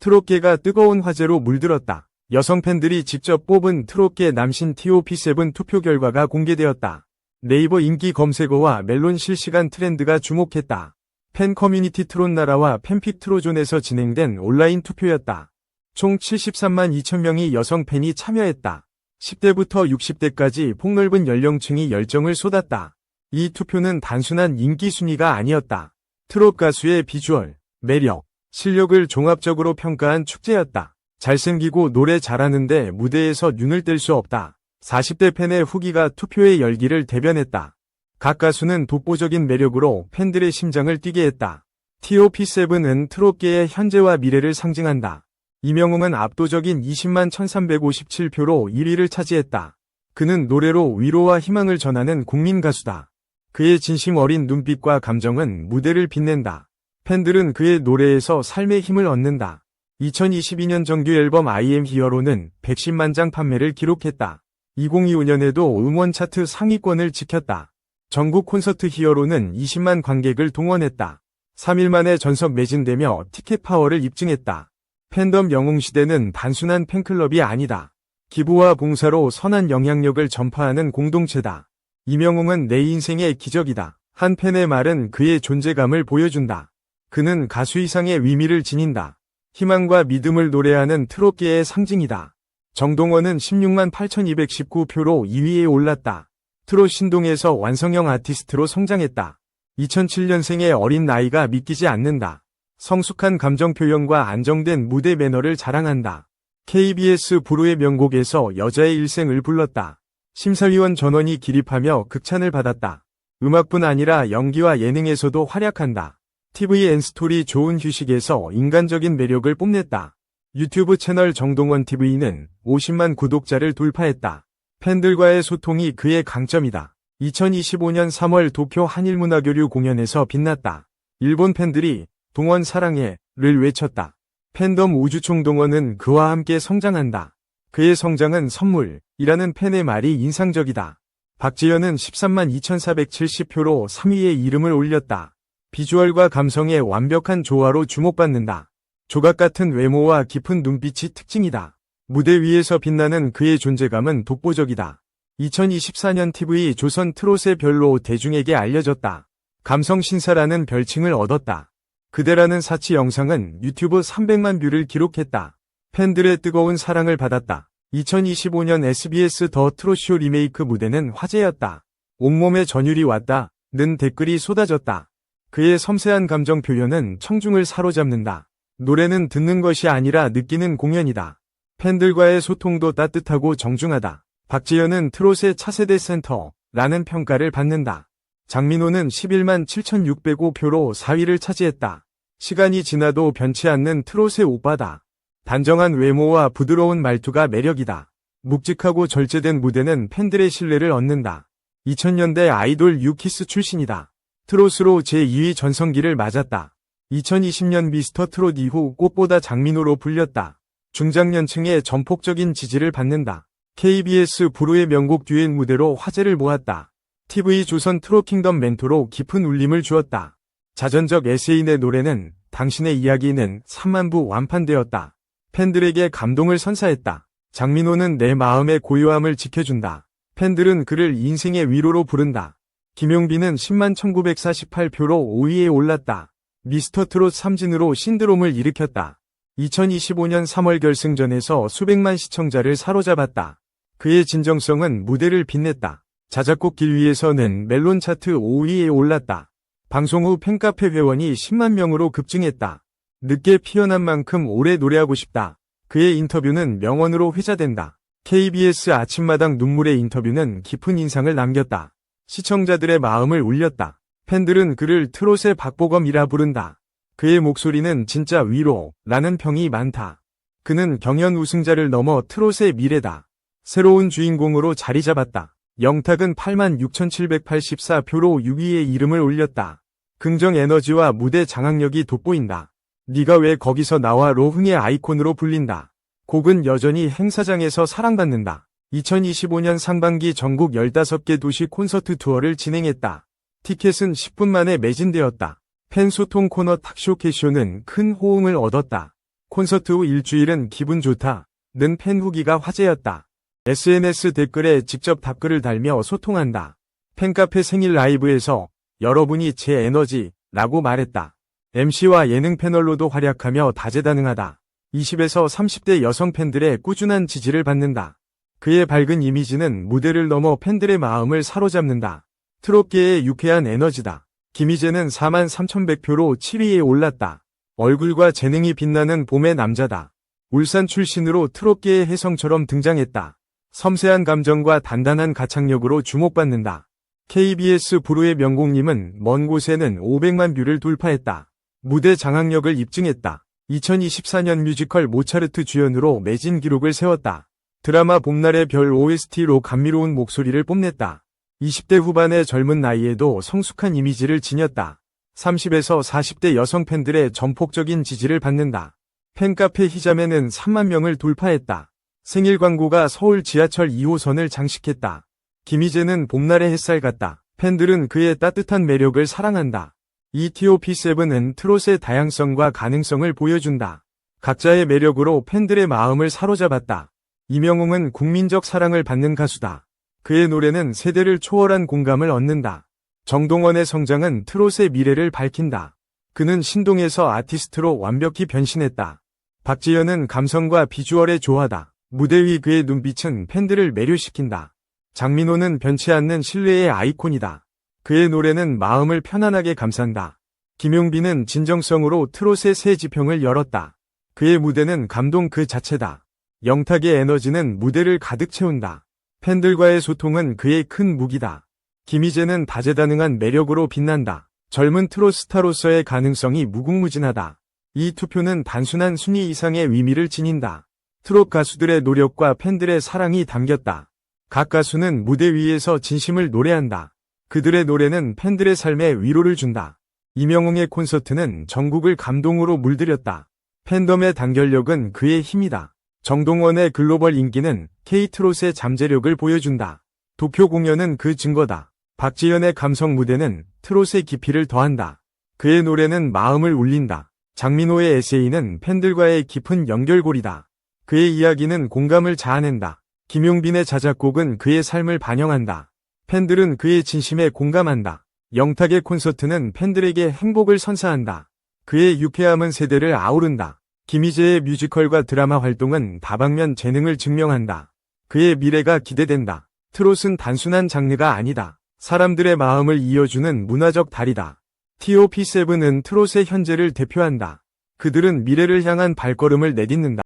트롯계가 뜨거운 화제로 물들었다. 여성 팬들이 직접 뽑은 트롯계 남신 TOP7 투표 결과가 공개되었다. 네이버 인기 검색어와 멜론 실시간 트렌드가 주목했다. 팬 커뮤니티 트롯 나라와 팬픽 트로존에서 진행된 온라인 투표였다. 총 73만 2천 명이 여성 팬이 참여했다. 10대부터 60대까지 폭넓은 연령층이 열정을 쏟았다. 이 투표는 단순한 인기 순위가 아니었다. 트롯 가수의 비주얼, 매력, 실력을 종합적으로 평가한 축제였다. 잘생기고 노래 잘하는데 무대에서 눈을 뗄 수 없다. 40대 팬의 후기가 투표의 열기를 대변했다. 각 가수는 독보적인 매력으로 팬들의 심장을 뛰게 했다. TOP7은 트롯계의 현재와 미래를 상징한다. 이명웅은 압도적인 20만 1357표로 1위를 차지했다. 그는 노래로 위로와 희망을 전하는 국민 가수다. 그의 진심 어린 눈빛과 감정은 무대를 빛낸다. 팬들은 그의 노래에서 삶의 힘을 얻는다. 2022년 정규 앨범 I am Hero는 110만 장 판매를 기록했다. 2025년에도 음원 차트 상위권을 지켰다. 전국 콘서트 히어로는 20만 관객을 동원했다. 3일 만에 전석 매진되며 티켓 파워를 입증했다. 팬덤 영웅시대는 단순한 팬클럽이 아니다. 기부와 봉사로 선한 영향력을 전파하는 공동체다. 이명웅은 내 인생의 기적이다. 한 팬의 말은 그의 존재감을 보여준다. 그는 가수 이상의 위미를 지닌다. 희망과 믿음을 노래하는 트롯계의 상징이다. 정동원은 16만 8219표로 2위에 올랐다. 트롯 신동에서 완성형 아티스트로 성장했다. 2007년생의 어린 나이가 믿기지 않는다. 성숙한 감정 표현과 안정된 무대 매너를 자랑한다. KBS 부르의 명곡에서 여자의 일생을 불렀다. 심사위원 전원이 기립하며 극찬을 받았다. 음악뿐 아니라 연기와 예능에서도 활약한다. TVN 스토리 좋은 휴식에서 인간적인 매력을 뽐냈다. 유튜브 채널 정동원 TV는 50만 구독자를 돌파했다. 팬들과의 소통이 그의 강점이다. 2025년 3월 도쿄 한일문화교류 공연에서 빛났다. 일본 팬들이 동원 사랑해를 외쳤다. 팬덤 우주총 동원은 그와 함께 성장한다. 그의 성장은 선물이라는 팬의 말이 인상적이다. 박지현은 13만 2470표로 3위에 이름을 올렸다. 비주얼과 감성의 완벽한 조화로 주목받는다. 조각 같은 외모와 깊은 눈빛이 특징이다. 무대 위에서 빛나는 그의 존재감은 독보적이다. 2024년 TV 조선 트롯의 별로 대중에게 알려졌다. 감성 신사라는 별칭을 얻었다. 그대라는 사치 영상은 유튜브 300만 뷰를 기록했다. 팬들의 뜨거운 사랑을 받았다. 2025년 SBS 더 트롯쇼 리메이크 무대는 화제였다. 온몸에 전율이 왔다. 는 댓글이 쏟아졌다. 그의 섬세한 감정 표현은 청중을 사로잡는다. 노래는 듣는 것이 아니라 느끼는 공연이다. 팬들과의 소통도 따뜻하고 정중하다. 박지현은 트롯의 차세대 센터라는 평가를 받는다. 장민호는 11만 7,605표로 4위를 차지했다. 시간이 지나도 변치 않는 트롯의 오빠다. 단정한 외모와 부드러운 말투가 매력이다. 묵직하고 절제된 무대는 팬들의 신뢰를 얻는다. 2000년대 아이돌 유키스 출신이다. 트롯으로 제2위 전성기를 맞았다. 2020년 미스터 트롯 이후 꽃보다 장민호로 불렸다. 중장년층의 전폭적인 지지를 받는다. KBS 부르의 명곡 듀엣 무대로 화제를 모았다. TV 조선 트롯 킹덤 멘토로 깊은 울림을 주었다. 자전적 에세인의 노래는 당신의 이야기는 3만부 완판되었다. 팬들에게 감동을 선사했다. 장민호는 내 마음의 고요함을 지켜준다. 팬들은 그를 인생의 위로로 부른다. 김용빈은 10만 1948표로 5위에 올랐다. 미스터 트롯 3진으로 신드롬을 일으켰다. 2025년 3월 결승전에서 수백만 시청자를 사로잡았다. 그의 진정성은 무대를 빛냈다. 자작곡 길 위에서는 멜론 차트 5위에 올랐다. 방송 후 팬카페 회원이 10만 명으로 급증했다. 늦게 피어난 만큼 오래 노래하고 싶다. 그의 인터뷰는 명언으로 회자된다. KBS 아침마당 눈물의 인터뷰는 깊은 인상을 남겼다. 시청자들의 마음을 울렸다. 팬들은 그를 트롯의 박보검이라 부른다. 그의 목소리는 진짜 위로 라는 평이 많다. 그는 경연 우승자를 넘어 트롯의 미래다. 새로운 주인공으로 자리 잡았다. 영탁은 86,784표로 6위에 이름을 올렸다. 긍정 에너지와 무대 장악력이 돋보인다. 네가 왜 거기서 나와 로 흥의 아이콘으로 불린다. 곡은 여전히 행사장에서 사랑받는다. 2025년 상반기 전국 15개 도시 콘서트 투어를 진행했다. 티켓은 10분 만에 매진되었다. 팬 소통 코너 탁쇼 캐쇼는 큰 호응을 얻었다. 콘서트 후 일주일은 기분 좋다. 는 팬 후기가 화제였다. SNS 댓글에 직접 답글을 달며 소통한다. 팬카페 생일 라이브에서 여러분이 제 에너지 라고 말했다. MC와 예능 패널로도 활약하며 다재다능하다. 20에서 30대 여성 팬들의 꾸준한 지지를 받는다. 그의 밝은 이미지는 무대를 넘어 팬들의 마음을 사로잡는다. 트롯계의 유쾌한 에너지다. 김희재는 4만 3,100표로 7위에 올랐다. 얼굴과 재능이 빛나는 봄의 남자다. 울산 출신으로 트롯계의 혜성처럼 등장했다. 섬세한 감정과 단단한 가창력으로 주목받는다. KBS 부르의 명곡님은 먼 곳에는 500만 뷰를 돌파했다. 무대 장악력을 입증했다. 2024년 뮤지컬 모차르트 주연으로 매진 기록을 세웠다. 드라마 봄날의 별 OST로 감미로운 목소리를 뽐냈다. 20대 후반의 젊은 나이에도 성숙한 이미지를 지녔다. 30에서 40대 여성 팬들의 전폭적인 지지를 받는다. 팬카페 희자매는 3만 명을 돌파했다. 생일 광고가 서울 지하철 2호선을 장식했다. 김희재는 봄날의 햇살 같다. 팬들은 그의 따뜻한 매력을 사랑한다. ETOP7은 트롯의 다양성과 가능성을 보여준다. 각자의 매력으로 팬들의 마음을 사로잡았다. 이명웅은 국민적 사랑을 받는 가수다. 그의 노래는 세대를 초월한 공감을 얻는다. 정동원의 성장은 트롯의 미래를 밝힌다. 그는 신동에서 아티스트로 완벽히 변신했다. 박지현은 감성과 비주얼에 조화다. 무대 위 그의 눈빛은 팬들을 매료시킨다. 장민호는 변치 않는 신뢰의 아이콘이다. 그의 노래는 마음을 편안하게 감싼다. 김용빈은 진정성으로 트롯의 새 지평을 열었다. 그의 무대는 감동 그 자체다. 영탁의 에너지는 무대를 가득 채운다. 팬들과의 소통은 그의 큰 무기다. 김희재는 다재다능한 매력으로 빛난다. 젊은 트롯 스타로서의 가능성이 무궁무진하다. 이 투표는 단순한 순위 이상의 의미를 지닌다. 트롯 가수들의 노력과 팬들의 사랑이 담겼다. 각 가수는 무대 위에서 진심을 노래한다. 그들의 노래는 팬들의 삶에 위로를 준다. 이명웅의 콘서트는 전국을 감동으로 물들였다. 팬덤의 단결력은 그의 힘이다. 정동원의 글로벌 인기는 K트롯의 잠재력을 보여준다. 도쿄 공연은 그 증거다. 박지현의 감성 무대는 트롯의 깊이를 더한다. 그의 노래는 마음을 울린다. 장민호의 에세이는 팬들과의 깊은 연결고리다. 그의 이야기는 공감을 자아낸다. 김용빈의 자작곡은 그의 삶을 반영한다. 팬들은 그의 진심에 공감한다. 영탁의 콘서트는 팬들에게 행복을 선사한다. 그의 유쾌함은 세대를 아우른다. 김희재의 뮤지컬과 드라마 활동은 다방면 재능을 증명한다. 그의 미래가 기대된다. 트롯은 단순한 장르가 아니다. 사람들의 마음을 이어주는 문화적 달이다. TOP7은 트롯의 현재를 대표한다. 그들은 미래를 향한 발걸음을 내딛는다.